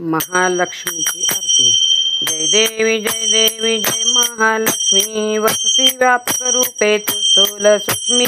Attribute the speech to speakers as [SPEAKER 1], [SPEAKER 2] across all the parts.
[SPEAKER 1] महालक्ष्मीची आरती. जय देवी जय देवी जय महालक्ष्मी. वससी व्यापक रूपे तू स्थूल सूक्ष्मी.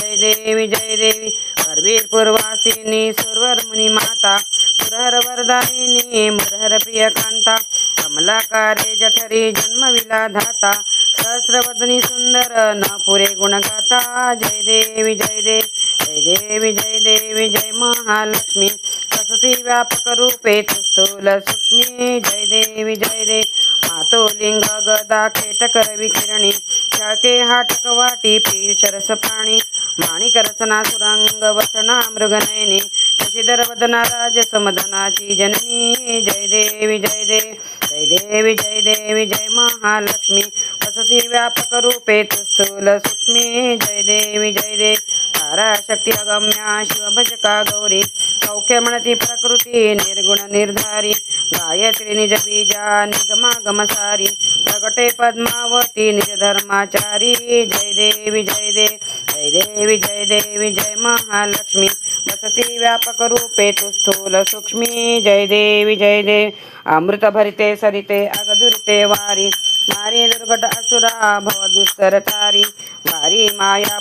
[SPEAKER 1] जय देवी जय देवी. करवीर पूर्वासिनी सुरवर मुनी माता. पुरहर वरदायिनी मुरहर प्रिय कांता कमलाकारे जठरी जन्मविला धाता सहस्रवदनी सुंदर न पुरे गुणगाता. जय देवी जय देवी जय देवी जय देवी जय महालक्ष्मी. तससी व्यापक रूपे स्थूल सूक्ष्मी जय देवी जय दे। मातो लिंग गदा खेटकर विकिरणी। शाळके हाटक वाटी पिशरस प्राणी माणिक रसना सुरंग वसना मृगनयनी। शशीधर वदना राज समदनाची जननी। जय देवी जय दे। जय देवी जय देवी जय महालक्ष्मी। वससी व्यापक रूपे स्थूल सूक्ष्मी जय देवी जय दे। तारा शक्ती अगम्या शिवभजका गौरी। सौख्य म्हणती प्रकृती निर्गुण निर्धारी गायत्री निज बीजा निगमागम सारी प्रगटे पद्मावती निज धर्माचारी जय देवी जय देव जय देवी जय देवी जय महालक्ष्मी वसती व्यापक रूपे तू स्थूल सूक्ष्मी जय देवी जय देव अमृत भरिते सरिते अगदुरिते वारी मारी दुर्घट असुरा भव दुस्तर तारी वारी माया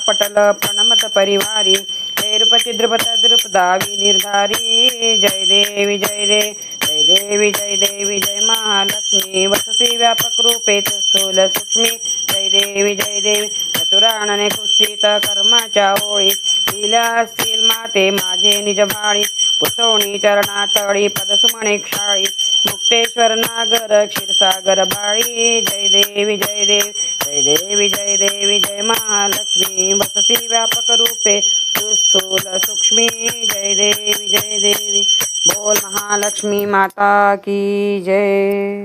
[SPEAKER 1] पटल प्रणमत परिवारी हे निर्धारी। जय देवी जय दे जय देवी जय देवी जय महालक्ष्मी। वससी व्यापक रूपे स्थूल सूक्ष्मी। जय देवी जय देवी चतुराणने कृष्टीत कर्माच्या ओळी। लिहिल्या असतील माते माझे निज भाळी पुसवणी चरणातळी पदसुमणे क्षाळी। मुक्तेश्वर नागर क्षीरसागर बाळी। जय देवी जय देवी। जय देवी जय देवी जय महालक्ष्मी वसती व्यापक रूपे तू स्थूल सूक्ष्मी जय देवी जय देवी बोल महालक्ष्मी माता की जय।